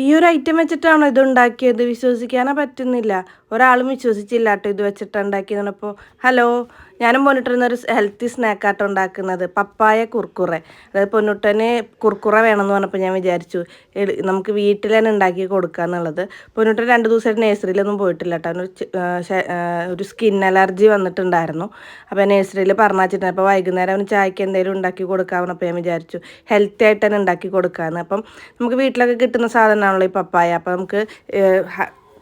ഈ ഒരു ഐറ്റം വെച്ചിട്ടാണോ ഇത് ഉണ്ടാക്കിയത് വിശ്വസിക്കാനേ പറ്റുന്നില്ല. ഒരാളും വിശ്വസിച്ചില്ല കേട്ടോ ഇത് വെച്ചിട്ട് ഉണ്ടാക്കിയതാണ് അപ്പോൾ ഹലോ ഞാനും പൊന്നിട്ടിരുന്ന ഒരു ഹെൽത്തി സ്നാക്കാട്ടോ ഉണ്ടാക്കുന്നത്. പപ്പായ കുർക്കുറെ. അതായത് പൊന്നുട്ടന് കുർക്കുറ വേണമെന്ന് പറഞ്ഞപ്പോൾ ഞാൻ വിചാരിച്ചു നമുക്ക് വീട്ടിൽ തന്നെ ഉണ്ടാക്കി കൊടുക്കുക എന്നുള്ളത്. പൊന്നുട്ടൻ രണ്ട് ദിവസമായിട്ട് നേഴ്സറിയിലൊന്നും പോയിട്ടില്ല കേട്ടോ. ആ, ഒരു സ്കിൻ അലർജി വന്നിട്ടുണ്ടായിരുന്നു. അപ്പോൾ നേഴ്സറിയിൽ പറഞ്ഞിട്ടുണ്ട് അപ്പോൾ വൈകുന്നേരം അവന് ചായക്ക് എന്തെങ്കിലും ഉണ്ടാക്കി കൊടുക്കാമെന്നപ്പോൾ ഞാൻ വിചാരിച്ചു ഹെൽത്തി ആയിട്ട് തന്നെ ഉണ്ടാക്കി കൊടുക്കാമെന്ന് അപ്പം നമുക്ക് വീട്ടിലൊക്കെ കിട്ടുന്ന സാധനമാണല്ലോ ഈ പപ്പായ. അപ്പോൾ നമുക്ക്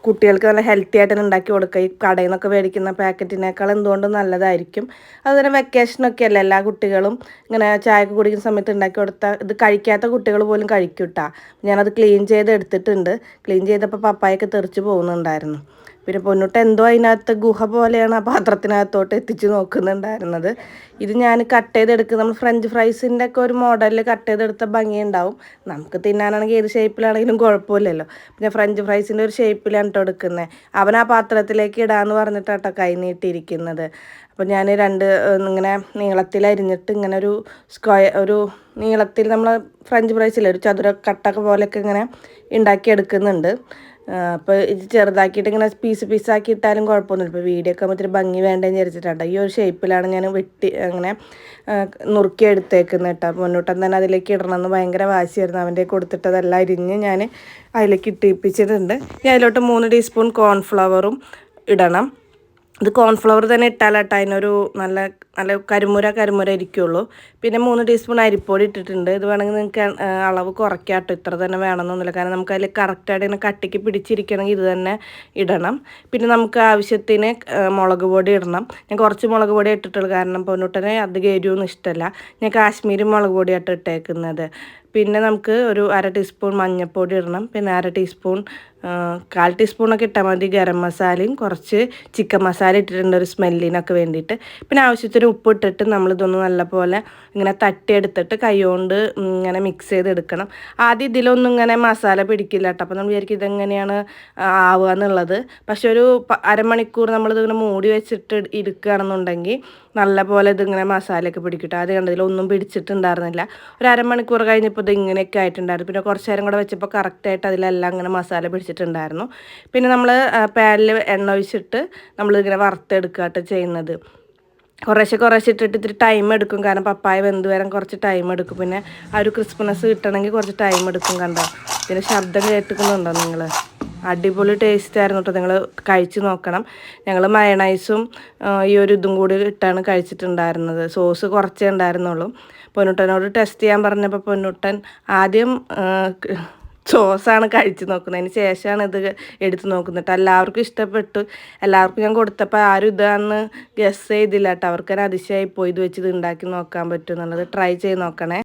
കുട്ടികൾക്ക് നല്ല ഹെൽത്തി ആയിട്ട് ഉണ്ടാക്കി കൊടുക്കുക. ഈ കടയിൽ നിന്നൊക്കെ മേടിക്കുന്ന പാക്കറ്റിനേക്കാൾ എന്തുകൊണ്ടും നല്ലതായിരിക്കും? അതുപോലെ വെക്കേഷനൊക്കെ അല്ല? എല്ലാ കുട്ടികളും ഇങ്ങനെ ചായക്ക് കുടിക്കുന്ന സമയത്ത് ഉണ്ടാക്കി കൊടുത്താൽ ഇത് കഴിക്കാത്ത കുട്ടികൾ പോലും കഴിക്കൂട്ടാ. കേട്ടോ ഞാനത് ക്ലീൻ ചെയ്ത് എടുത്തിട്ടുണ്ട് ക്ലീൻ ചെയ്തപ്പോൾ പപ്പായൊക്കെ തെറിച്ച് പോകുന്നുണ്ടായിരുന്നു. പിന്നെ പൊന്നുട്ട എന്തോ അതിനകത്ത് ഗുഹ പോലെയാണ് ആ പാത്രത്തിനകത്തോട്ട് എത്തിച്ച് നോക്കുന്നുണ്ടായിരുന്നത്. ഇത് ഞാൻ കട്ട് ചെയ്തെടുക്കുക നമ്മൾ ഫ്രഞ്ച് ഫ്രൈസിന്റെ ഒക്കെ ഒരു മോഡലിൽ കട്ട് ചെയ്തെടുത്ത ഭംഗിയുണ്ടാവും. നമുക്ക് തിന്നാനാണെങ്കിൽ ഏത് ഷേപ്പിലാണെങ്കിലും കുഴപ്പമില്ലല്ലോ. പിന്നെ ഫ്രഞ്ച് ഫ്രൈസിന്റെ ഒരു ഷേപ്പിലാണ് കേട്ടോ എടുക്കുന്നത് അവൻ ആ പാത്രത്തിലേക്ക് ഇടാന്ന് പറഞ്ഞിട്ടാട്ടോ കൈ നീട്ടിയിരിക്കുന്നത്. അപ്പോൾ ഞാൻ രണ്ട് ഇങ്ങനെ നീളത്തിൽ അരിഞ്ഞിട്ട് ഇങ്ങനെ ഒരു സ്ക്വയർ ഒരു നീളത്തിൽ നമ്മൾ ഫ്രഞ്ച് ഫ്രൈസിലെ ഒരു ചതുര കട്ടൊക്കെ പോലെയൊക്കെ ഇങ്ങനെ ഉണ്ടാക്കിയെടുക്കുന്നുണ്ട്. അപ്പോൾ ഇത് ചെറുതാക്കിയിട്ട് ഇങ്ങനെ പീസ് പീസാക്കി ഇട്ടാലും കുഴപ്പമൊന്നുമില്ല. ഇപ്പോൾ വീഡിയോ ഒക്കെ ഒത്തിരി ഭംഗി വേണ്ടതെന്ന് വിചാരിച്ചിട്ടാണ് ഈ ഒരു ഷേപ്പിലാണ് ഞാൻ വെട്ടി അങ്ങനെ നുറുക്കി എടുത്തേക്കുന്നത് കേട്ടോ. മുന്നോട്ടം തന്നെ അതിലേക്ക് ഇടണമെന്ന് ഭയങ്കര വാശിയായിരുന്നു. അവന്റെ കൊടുത്തിട്ടതെല്ലാം അരിഞ്ഞ് ഞാൻ അതിലേക്ക് ഇട്ടിപ്പിച്ചിട്ടുണ്ട്. ഞാൻ അതിലോട്ട് മൂന്ന് ടീസ്പൂൺ കോൺഫ്ലവറും ഇടണം. ഇത് കോൺഫ്ലവർ തന്നെ ഇട്ടാലാട്ടോ. അതിനൊരു നല്ല നല്ല കരിമുര കരിമുര ഇരിക്കുള്ളൂ. പിന്നെ മൂന്ന് ടീസ്പൂൺ അരിപ്പൊടി ഇട്ടിട്ടുണ്ട്. ഇത് വേണമെങ്കിൽ നിങ്ങൾക്ക് അളവ് കുറയ്ക്കാട്ടോ ഇത്ര തന്നെ വേണമെന്നൊന്നുമില്ല. കാരണം നമുക്ക് അതിൽ കറക്റ്റായിട്ട് ഇങ്ങനെ കട്ടിക്ക് പിടിച്ചിരിക്കണമെങ്കിൽ ഇത് തന്നെ ഇടണം. പിന്നെ നമുക്ക് ആവശ്യത്തിന് മുളക് പൊടി ഇടണം. ഞാൻ കുറച്ച് മുളക് പൊടി ഇട്ടിട്ടുള്ളൂ. കാരണം പൊന്നൂട്ടനെ അധികം എരിവൊന്നും ഇഷ്ടമല്ല ഞാൻ കാശ്മീരി മുളക് പൊടിയായിട്ട് ഇട്ടേക്കുന്നത്. പിന്നെ നമുക്ക് ഒരു അര ടീസ്പൂൺ മഞ്ഞൾപ്പൊടി ഇടണം. പിന്നെ അര ടീസ്പൂൺ കാൽ ടീസ്പൂണൊക്കെ ഇട്ടാൽ മതി ഗരം മസാലയും. കുറച്ച് ചിക്കൻ മസാല ഇട്ടിട്ടുണ്ട് ഒരു സ്മെല്ലിനൊക്കെ വേണ്ടിയിട്ട്. പിന്നെ ആവശ്യത്തിന് ഉപ്പ് ഇട്ടിട്ട് നമ്മളിതൊന്ന് നല്ലപോലെ ഇങ്ങനെ തട്ടിയെടുത്തിട്ട് കൈകൊണ്ട് ഇങ്ങനെ മിക്സ് ചെയ്തെടുക്കണം. ആദ്യം ഇതിലൊന്നും ഇങ്ങനെ മസാല പിടിക്കില്ല കേട്ടോ അപ്പോൾ നമ്മൾ വിചാരിക്കും ഇതെങ്ങനെയാണ് ആവുക എന്നുള്ളത്. പക്ഷെ ഒരു അരമണിക്കൂർ നമ്മളിത് ഇങ്ങനെ മൂടി വെച്ചിട്ട് ഇരിക്കുകയാണെന്നുണ്ടെങ്കിൽ നല്ല പോലെ ഇതിങ്ങനെ മസാലയൊക്കെ പിടിക്കും ആദ്യം കണ്ടതിൽ ഒന്നും പിടിച്ചിട്ടുണ്ടായിരുന്നില്ല. ഒരു അരമണിക്കൂർ കഴിഞ്ഞപ്പോൾ ഇത് ഇങ്ങനെയൊക്കെ ആയിട്ടുണ്ടായിരുന്നു. പിന്നെ കുറച്ച് നേരം കൂടെ വെച്ചപ്പോൾ കറക്റ്റായിട്ട് അതിലെല്ലാം അങ്ങനെ മസാല പിടിച്ചിട്ടുണ്ടായിരുന്നു. പിന്നെ നമ്മൾ പാനിൽ എണ്ണ ഒഴിച്ചിട്ട് നമ്മളിങ്ങനെ വറുത്തെടുക്കുക ചെയ്യുന്നത്. കുറേശ്ശെ കുറേശ്ശെ ഇട്ടിട്ട് ഇത്തിരി ടൈം എടുക്കും. കാരണം പപ്പായ വെന്ത് വരാൻ കുറച്ച് ടൈം എടുക്കും. പിന്നെ ആ ഒരു ക്രിസ്മസ് കിട്ടണമെങ്കിൽ കുറച്ച് ടൈം എടുക്കും കണ്ടോ? പിന്നെ ശബ്ദം കേട്ടിക്കുന്നുണ്ടോ നിങ്ങൾ അടിപൊളി ടേസ്റ്റ് ആയിരുന്നു കേട്ടോ നിങ്ങൾ കഴിച്ച് നോക്കണം. ഞങ്ങൾ മയണൈസും ഈ ഒരു ഇതും കൂടി ഇട്ടാണ് കഴിച്ചിട്ടുണ്ടായിരുന്നത്. സോസ് കുറച്ചേ ഉണ്ടായിരുന്നുള്ളൂ. പൊന്നുട്ടനോട് ടെസ്റ്റ് ചെയ്യാൻ പറഞ്ഞപ്പോൾ പൊന്നുട്ടൻ ആദ്യം സോസാണ് കഴിച്ച് നോക്കുന്നത് അതിന് ശേഷമാണ് ഇത് എടുത്ത് നോക്കുന്നത്. എല്ലാവർക്കും ഇഷ്ടപ്പെട്ടു. എല്ലാവർക്കും ഞാൻ കൊടുത്തപ്പോൾ ആരും ഇതാന്ന് ഗസ് ചെയ്തില്ല കേട്ടോ. അവർക്ക് അതിശയായി പോയി ഇത് വെച്ച് ഇത് ഉണ്ടാക്കി നോക്കാൻ പറ്റും എന്നുള്ളത്. ട്രൈ ചെയ്ത് നോക്കണേ.